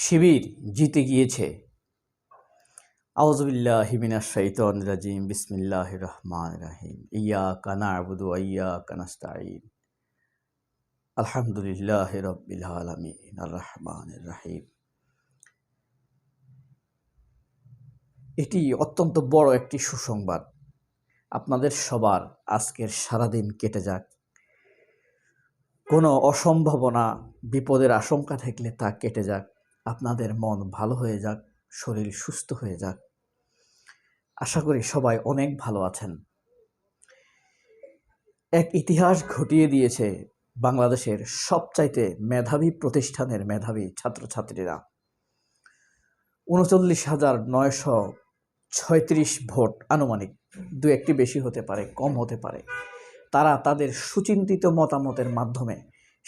শিবির জিতে গিয়েছে। আউজবিল্লাহ হিমিনা শৈতন রাজিম। বিসমিল্লাহ রহমান রাহিম। ইয়া কানা আবুদু ইয়া কানাস্তাইন আলহামদুলিল্লাহ রব্বিল আলমিন। আর রহমান রাহিম। এটি অত্যন্ত বড় একটি সুসংবাদ। আপনাদের সবার আজকের সারাদিন কেটে যাক। কোনো অসম্ভাবনা, বিপদের আশঙ্কা থাকলে তা কেটে যাক। আপনাদের মন ভালো হয়ে যাক, শরীর সুস্থ হয়ে যাক। আশা করি সবাই অনেক ভালো আছেন। এক ইতিহাস ঘটিয়ে দিয়েছে বাংলাদেশের সবচাইতে মেধাবী প্রতিষ্ঠানের মেধাবী ছাত্রছাত্রীরা। উনচল্লিশ হাজার নয়শো ছয়ত্রিশ ভোট আনুমানিক, দু একটি বেশি হতে পারে, কম হতে পারে। তারা তাদের সুচিন্তিত মতামতের মাধ্যমে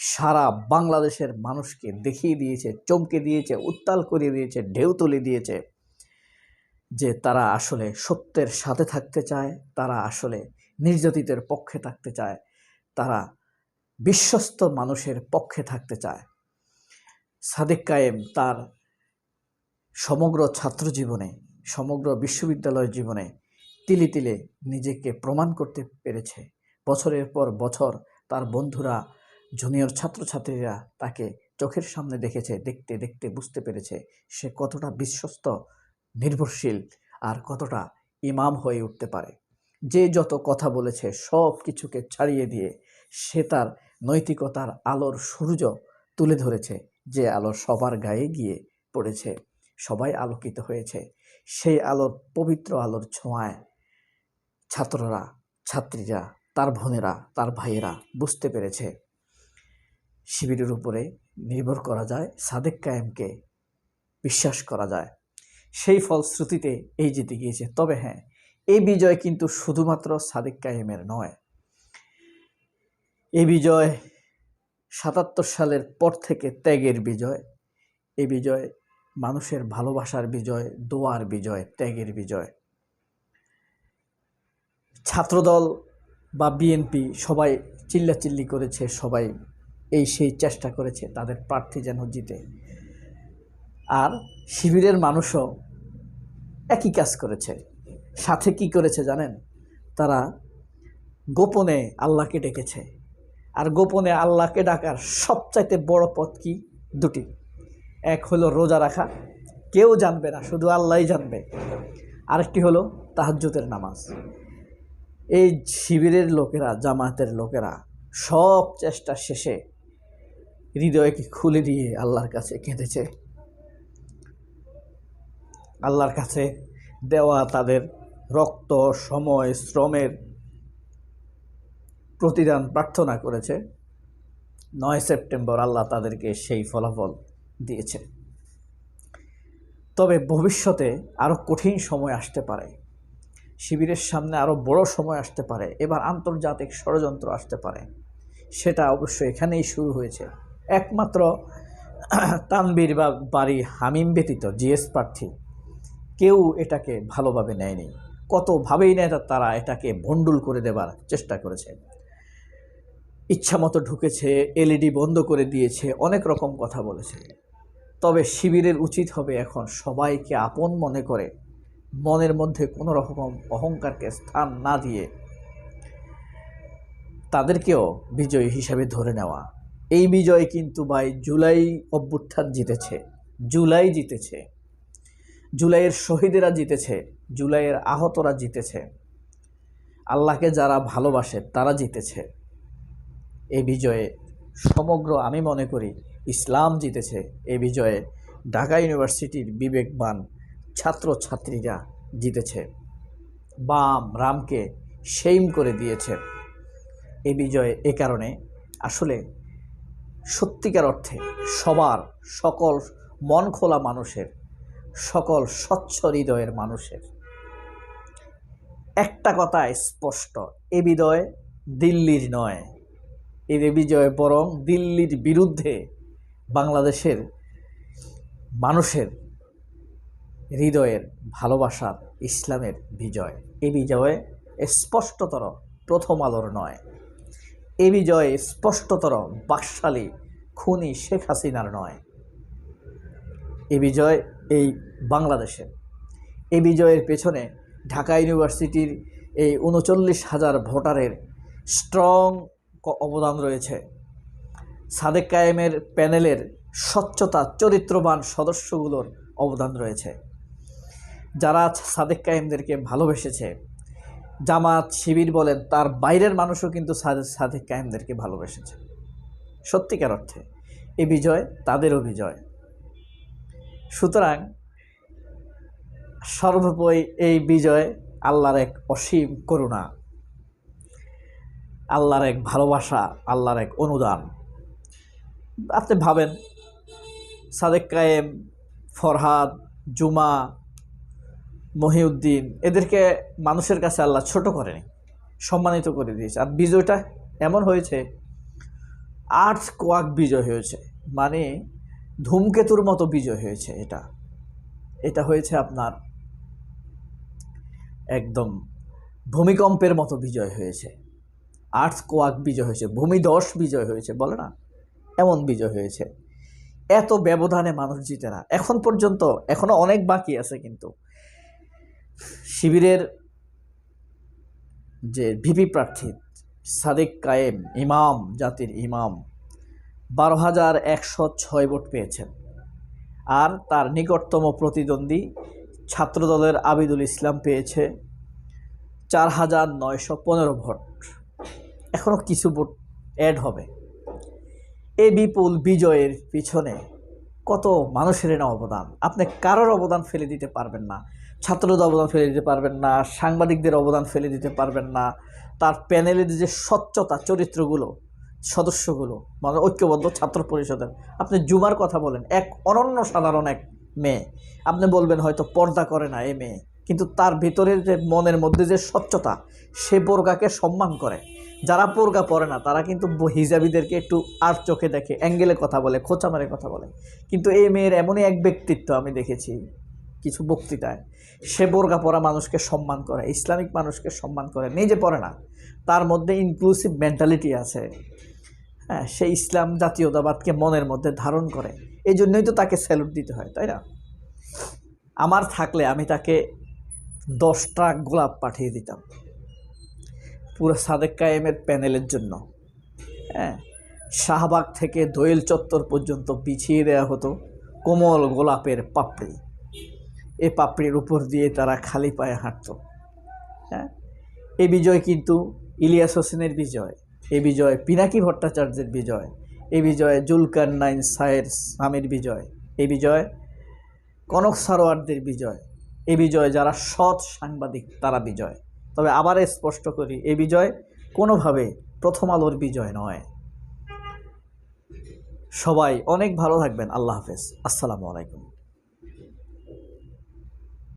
সারা বাংলাদেশের মানুষকে দেখিয়ে দিয়েছে, চমকে দিয়েছে, উত্তাল করিয়ে দিয়েছে, ঢেউ তুলে দিয়েছে যে তারা আসলে সত্যের সাথে থাকতে চায়, তারা আসলে নির্যাতিতের পক্ষে থাকতে চায়, তারা বিশ্বস্ত মানুষের পক্ষে থাকতে চায়। সাদেক কায়েম তার সমগ্র ছাত্র জীবনে, সমগ্র বিশ্ববিদ্যালয় জীবনে তিলে তিলে নিজেকে প্রমাণ করতে পেরেছে। বছরের পর বছর তার বন্ধুরা জুনিয়র ছাত্রছাত্রীরা তাকে চোখের সামনে দেখেছে, দেখতে দেখতে বুঝতে পেরেছে সে কতটা বিশ্বস্ত, নির্ভরশীল আর কতটা ইমাম হয়ে উঠতে পারে। যে যত কথা বলেছে, সব কিছুকে ছাড়িয়ে দিয়ে সে তার নৈতিকতার আলোর সূর্য তুলে ধরেছে, যে আলো সবার গায়ে গিয়ে পড়েছে, সবাই আলোকিত হয়েছে। সেই আলোর পবিত্র আলোর ছোঁয়ায় ছাত্ররা, ছাত্রীরা, তার বোনেরা, তার ভাইয়েরা বুঝতে পেরেছে শিবিরের উপরে নির্ভর করা যায়, সাদেক কায়েমকে বিশ্বাস করা যায়। সেই ফলশ্রুতিতে এই জিতে গিয়েছে। তবে হ্যাঁ এই বিজয় কিন্তু শুধুমাত্র সাদেক কায়েমের নয়। এই বিজয় সাতাত্তর সালের পর থেকে ত্যাগের বিজয়। এই বিজয় মানুষের ভালোবাসার বিজয়, দোয়ার বিজয়, ত্যাগের বিজয়। ছাত্রদল বা বিএনপি সবাই চিল্লাচিল্লি করেছে, সবাই এই সেই চেষ্টা করেছে, তাদের প্রার্থী যেন জিতে। আর শিবিরের মানুষও একই কাজ করেছে। সাথে কি করেছে জানেন? তারা গোপনে আল্লাহকে ডেকেছে। আর গোপনে আল্লাহকে ডাকার সবচাইতে বড় পথ কি? দুটি। এক হলো রোজা রাখা। কেউ জানবে না, শুধু আল্লাহই জানবে। আরেকটি হলো তাহাজ্জুদের নামাজ। এই শিবিরের লোকেরা জামাতের লোকেরা সব চেষ্টা শেষে হৃদয়কে খুলে দিয়ে আল্লাহর কাছে কেঁদেছে। আল্লাহর কাছে দেওয়া তাদের রক্ত, সময়, শ্রমের প্রতিদান প্রার্থনা করেছে। নয় সেপ্টেম্বর আল্লাহ তাদেরকে সেই ফলাফল দিয়েছে। তবে ভবিষ্যতে আরও কঠিন সময় আসতে পারে। শিবিরের সামনে আরও বড় সময় আসতে পারে। এবার আন্তর্জাতিক ষড়যন্ত্র আসতে পারে। সেটা অবশ্য এখানেই শুরু হয়েছে। একমাত্র তানবির বা বাড়ি হামিম ব্যতীত জিএস প্রার্থী কেউ এটাকে ভালোভাবে নেয়নি। কতভাবেই নেয় তারা এটাকে ভণ্ডুল করে দেবার চেষ্টা করেছে। ইচ্ছামতো ঢুকেছে, এলইডি বন্ধ করে দিয়েছে, অনেক রকম কথা বলেছে। তবে শিবিরের উচিত হবে এখন সবাইকে আপন মনে করে মনের মধ্যে কোনো রকম অহংকারকে স্থান না দিয়ে তাদেরকেও বিজয়ী হিসাবে ধরে নেওয়া। এই বিজয় কিন্তু ভাই জুলাই অভ্যুত্থান জিতেছে, জুলাই জিতেছে, জুলাইয়ের শহীদেরা জিতেছে, জুলাইয়ের আহতরা জিতেছে, আল্লাহকে যারা ভালোবাসে তারা জিতেছে। এই বিজয়ে সমগ্র আমি মনে করি ইসলাম জিতেছে। এই বিজয়ে ঢাকা ইউনিভার্সিটির বিবেকবান ছাত্রছাত্রীরা জিতেছে। বাম রামকে সেইম করে দিয়েছে। এই বিজয়ে এ কারণে আসলে সত্যিকার অর্থে সবার সকল মন খোলা মানুষের, সকল স্বচ্ছ হৃদয়ের মানুষের। একটা কথা স্পষ্ট, এ বিদয় দিল্লির নয়। এ বিজয় বরং দিল্লির বিরুদ্ধে বাংলাদেশের মানুষের হৃদয়ের ভালোবাসার ইসলামের বিজয়। এ বিজয় স্পষ্টতর প্রথম আলোর নয়। এ বিজয় স্পষ্টতর, বাকশালী, খুনি শেখ হাসিনার নয়। এ বিজয় এই বাংলাদেশে। এ বিজয়ের পেছনে ঢাকা ইউনিভার্সিটির এই উনচল্লিশ হাজার ভোটারের স্ট্রং অবদান রয়েছে। সাদেক কায়েমের প্যানেলের স্বচ্ছতা, চরিত্রবান সদস্যগুলোর অবদান রয়েছে। যারা সাদেক কায়েমদেরকে ভালোবেসেছে জামাত, শিবির বলেন, তার বাইরের মানুষও কিন্তু সাদে, সাদেক কায়েমদেরকে ভালোবেসেছে। সত্যিকার অর্থে এই বিজয় তাদেরও বিজয়। সুতরাং সর্বোপরি এই বিজয় আল্লাহর এক অসীম করুণা, আল্লাহর এক ভালোবাসা, আল্লাহর এক অনুদান। আপনি ভাবেন, সাদেক কায়েম, ফরহাদ, জুমা মহিউদ্দিন, এদেরকে মানুষের কাছে আল্লাহ ছোট করেনি, সম্মানিত করে দিয়েছে। আর বিজয়টা এমন হয়েছে আট কোয়াক বিজয় হয়েছে মানে ধূমকেতুর মতো বিজয় হয়েছে এটা। এটা হয়েছে আপনার একদম ভূমিকম্পের মতো বিজয় হয়েছে আট কোয়াক বিজয় হয়েছে, ভূমিদশ বিজয় হয়েছে, বলে না? এমন বিজয় হয়েছে। এত ব্যবধানে মানুষ জিতে না। এখন পর্যন্ত, এখনও অনেক বাকি আছে কিন্তু। শিবিরের যে ভিপি প্রার্থী সাদিক কায়েম, ইমাম, জাতির ইমাম, বারো হাজার একশো ছয় ভোট পেয়েছেন। আর তার নিকটতম প্রতিদ্বন্দ্বী ছাত্রদলের আবিদুল ইসলাম পেয়েছে চার হাজার নয়শো পনেরো ভোট। এখনও কিছু ভোট অ্যাড হবে। এই বিপুল বিজয়ের পিছনে কত মানুষের না অবদান? আপনি কারোর অবদান ফেলে দিতে পারবেন না। ছাত্রদের অবদান ফেলে দিতে পারবেন না, সাংবাদিকদের অবদান ফেলে দিতে পারবেন না। তার প্যানেলের যে স্বচ্ছতা, চরিত্রগুলো, সদস্যগুলো মানে ঐক্যবদ্ধ ছাত্র পরিষদের। আপনি জুমার কথা বলেন, এক অনন্য সাধারণ এক মেয়ে। আপনি বলবেন হয়তো পর্দা করে না এ মেয়ে। কিন্তু তার ভিতরের যে মনের মধ্যে যে স্বচ্ছতা, সে বোরগাকে সম্মান করে। যারা পোরগা পরে না, তারা কিন্তু হিজাবিদেরকে একটু আর চোখে দেখে, অ্যাঙ্গেলে কথা বলে খোঁচা মারে কথা বলে। কিন্তু এই মেয়ের এমনই এক ব্যক্তিত্ব আমি দেখেছি, কিছু বক্তৃতায়। সে বোরগা পরা মানুষকে সম্মান করে, ইসলামিক মানুষকে সম্মান করে। নিজে পড়ে না, তার মধ্যে ইনক্লুসিভ মেন্টালিটি আছে। হ্যাঁ সে ইসলাম জাতীয়তাবাদকে মনের মধ্যে ধারণ করে। এই জন্যই তো তাকে স্যালুট দিতে হয়, তাই না? আমার থাকলে আমি তাকে দশ ট্রাক গোলাপ পাঠিয়ে দিতাম। পুরো সাদেক কায়েমের প্যানেলের জন্য। হ্যাঁ শাহবাগ থেকে দোয়েল চত্বর পর্যন্ত বিছিয়ে দেওয়া হতো কোমল গোলাপের পাপড়ি। এ পাপড়ির উপর দিয়ে তারা খালি পায়ে হাঁটত। হ্যাঁ এ বিজয় কিন্তু ইলিয়াস হোসেনের বিজয়, এ বিজয় পিনাকি ভট্টাচার্যের বিজয়, এ বিজয় জুলকার নাইন সায়ের স্বামীর বিজয়, এ বিজয় কনক সারোয়ারদের বিজয়। এই বিজয় যারা সৎ সাংবাদিক, তারা বিজয়। তবে আবার স্পষ্ট করি, এ বিজয় কোনোভাবে প্রথম আলোর বিজয় নয়। সবাই অনেক ভালো থাকবেন। আল্লাহ হাফেজ। আসসালামু আলাইকুম।